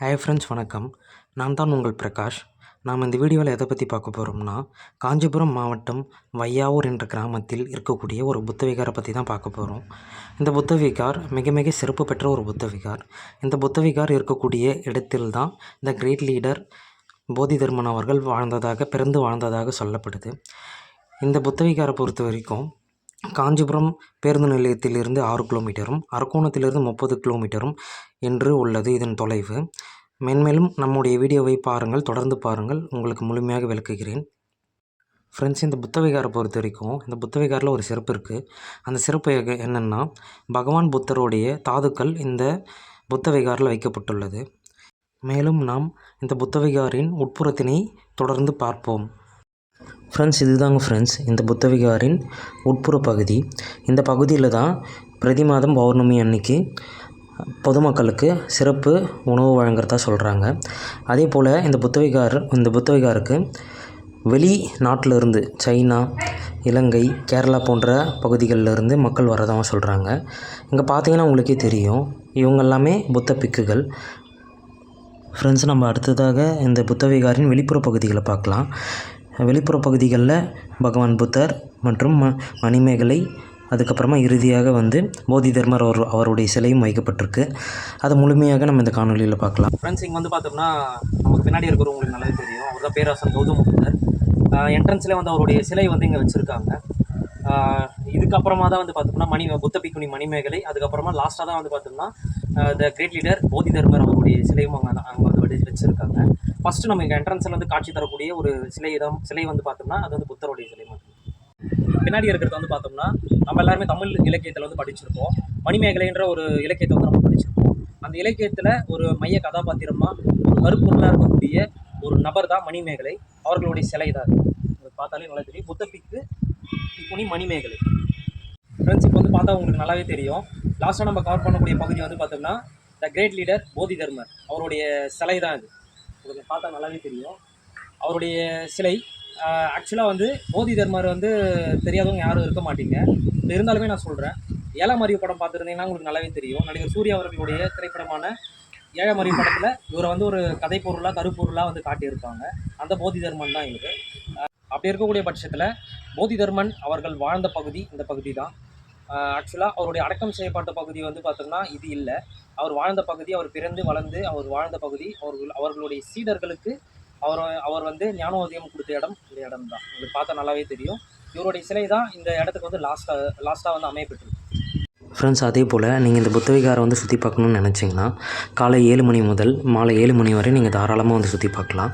Hi friends வணக்கம். நான் தான் உங்கள் பிரகாஷ். நாம் இந்த வீடியோவில் எதை பற்றி பார்க்க போகிறோம்னா காஞ்சிபுரம் மாவட்டம் வையாவூர் என்ற கிராமத்தில் இருக்கக்கூடிய ஒரு புத்த விகாரை பற்றி தான் பார்க்க போகிறோம் இந்த புத்த விகார் மிக மிக சிறப்பு பெற்ற ஒரு புத்த விகார் இந்த புத்த விகார் இருக்கக்கூடிய இடத்தில் தான் இந்த கிரேட் லீடர் போதி தர்மன் அவர்கள் வாழ்ந்ததாக பிறந்து வாழ்ந்ததாக சொல்லப்படுது. இந்த புத்த விகாரை பொறுத்த வரைக்கும் காஞ்சிபுரம் பேருந்து நிலையத்திலிருந்து ஆறு கிலோமீட்டரும் அரக்கோணத்திலிருந்து முப்பது கிலோமீட்டரும் என்று உள்ளது இதன் தொலைவு. மென்மேலும் நம்முடைய வீடியோவை பாருங்கள் தொடர்ந்து பாருங்கள். உங்களுக்கு முழுமையாக விளக்குகிறேன். ஃப்ரெண்ட்ஸ் இந்த புத்தவிகாரை பொறுத்த வரைக்கும் இந்த புத்தவிகாரில் ஒரு சிறப்பு இருக்குது அந்த சிறப்பு என்னென்னா பகவான் புத்தருடைய தாதுக்கள் இந்த புத்த விகாரில் வைக்கப்பட்டுள்ளது. மேலும் நாம் இந்த புத்தவிகாரின் உட்புறத்தினை தொடர்ந்து பார்ப்போம். ஃப்ரெண்ட்ஸ் இதுதாங்க ஃப்ரெண்ட்ஸ் இந்த புத்த விகாரின் உட்புற பகுதி. இந்த பகுதியில் தான் பிரதி மாதம் பௌர்ணமி அன்னைக்கு பொதுமக்களுக்கு சிறப்பு உணவு வழங்குறதா சொல்கிறாங்க அதே போல் இந்த புத்த விகார் இந்த புத்த விகாருக்கு வெளி நாட்டிலிருந்து சைனா இலங்கை கேரளா போன்ற பகுதிகளில் இருந்து மக்கள் வரதாக சொல்கிறாங்க இங்கே பார்த்தீங்கன்னா உங்களுக்கே தெரியும். இவங்க எல்லாமே புத்த பிக்குகள். ஃப்ரெண்ட்ஸ் நம்ம அடுத்ததாக இந்த புத்த விகாரின் வெளிப்புற பகுதிகளை பார்க்கலாம். வெளிப்புற பகுதிகளில் பகவான் புத்தர் மற்றும் ம மணிமேகலை அதுக்கப்புறமா இறுதியாக வந்து போதி தர்மர் அவர் அவருடைய சிலையும் வைக்கப்பட்டிருக்கு. அதை முழுமையாக நம்ம இந்த காணொலியில் பார்க்கலாம். ஃப்ரெண்ட்ஸ் இங்கே வந்து பார்த்தோம்னா நமக்கு பின்னாடி இருக்கிற உங்களுக்கு நல்லாவே தெரியும். அவர் தான் பேராசன் கௌதம் புத்தர். என்ட்ரன்ஸில் வந்து அவருடைய சிலை வந்து இங்கே வச்சுருக்காங்க. இதுக்கப்புறமா தான் வந்து பார்த்தோம்னா மணி புத்த பிக்குனி மணிமேகலை அதுக்கப்புறமா லாஸ்ட்டாக தான் வந்து பார்த்தோம்னா த கிரேட் லீடர் போதி தர்மர் அவருடைய சிலையும் அங்கே அங்கே வந்து வடி வச்சுருக்காங்க. ஃபஸ்ட்டு நம்ம இங்கே என்ட்ரன்ஸில் வந்து காட்சி தரக்கூடிய ஒரு சிலை இடம் சிலை வந்து பார்த்தோம்னா அது வந்து புத்தருடைய சிலை மட்டும் பின்னாடி இருக்கிறது வந்து பார்த்தோம்னா நம்ம எல்லாருமே தமிழ் இலக்கியத்தில் வந்து படிச்சிருப்போம் மணிமேகலைன்ற ஒரு இலக்கியத்தை வந்து நம்ம படிச்சிருப்போம் அந்த இலக்கியத்தில் ஒரு மைய கதாபாத்திரமாக ஒரு கருப்பொருளாக இருக்கக்கூடிய ஒரு நபர் தான் மணிமேகலை. அவர்களுடைய சிலை தான் இது. பார்த்தாலே நல்லா தெரியும். புத்த பிக்கு பிக்குனி மணிமேகலை. ஃப்ரெண்ட்ஸ் இப்போ வந்து பார்த்தா உங்களுக்கு நல்லாவே தெரியும். லாஸ்ட்டாக நம்ம கவர் பண்ணக்கூடிய பகுதி வந்து பார்த்தோம்னா த கிரேட் லீடர் போதி தர்மர் அவருடைய சிலை தான் இது உங்களுக்கு பார்த்தா நல்லாவே தெரியும். அவருடைய சிலை ஆக்சுவலாக வந்து போதி தர்மர் வந்து தெரியாதவங்க யாரும் இருக்க மாட்டீங்க. இருந்தாலுமே நான் சொல்கிறேன் ஏழாம் படம் பார்த்துருந்தீங்கன்னா உங்களுக்கு நல்லாவே தெரியும். நடிகர் சூர்யா அவர்களுடைய திரைப்படமான ஏழாம் படத்தில் இவரை வந்து ஒரு கதை பொருளாக கருப்பொருளாக வந்து காட்டியிருப்பாங்க. அந்த போதி தர்மன் தான் இவர். அப்படி இருக்கக்கூடிய பட்சத்தில் போதி தர்மன் அவர்கள் வாழ்ந்த பகுதி இந்த பகுதி தான். ஆக்சுவலாக அவருடைய அடக்கம் செய்யப்பட்ட பகுதி வந்து பார்த்தோம்னா இது இல்லை. அவர் வாழ்ந்த பகுதி அவர் பிறந்து வளர்ந்து அவர் வாழ்ந்த பகுதி அவர்கள் அவர்களுடைய சீடர்களுக்கு அவர் அவர் வந்து ஞானோதயம் கொடுத்த இடம் இந்த இடம் தான் உங்களுக்கு பார்த்தா நல்லாவே தெரியும். இவருடைய சிலை தான் இந்த இடத்துக்கு வந்து லாஸ்ட்டாக லாஸ்ட்டாக வந்து அமையப்பட்டிருக்கு ஃப்ரெண்ட்ஸ் அதே போல் நீங்கள் இந்த புத்த விகாரை வந்து சுற்றி பார்க்கணுன்னு நினச்சிங்கன்னா காலை ஏழு மணி முதல் மாலை ஏழு மணி வரை நீங்கள் தாராளமாக வந்து சுற்றி பார்க்கலாம்.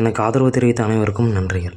எனக்கு ஆதரவு தெரிவித்த அனைவருக்கும் நன்றிகள்.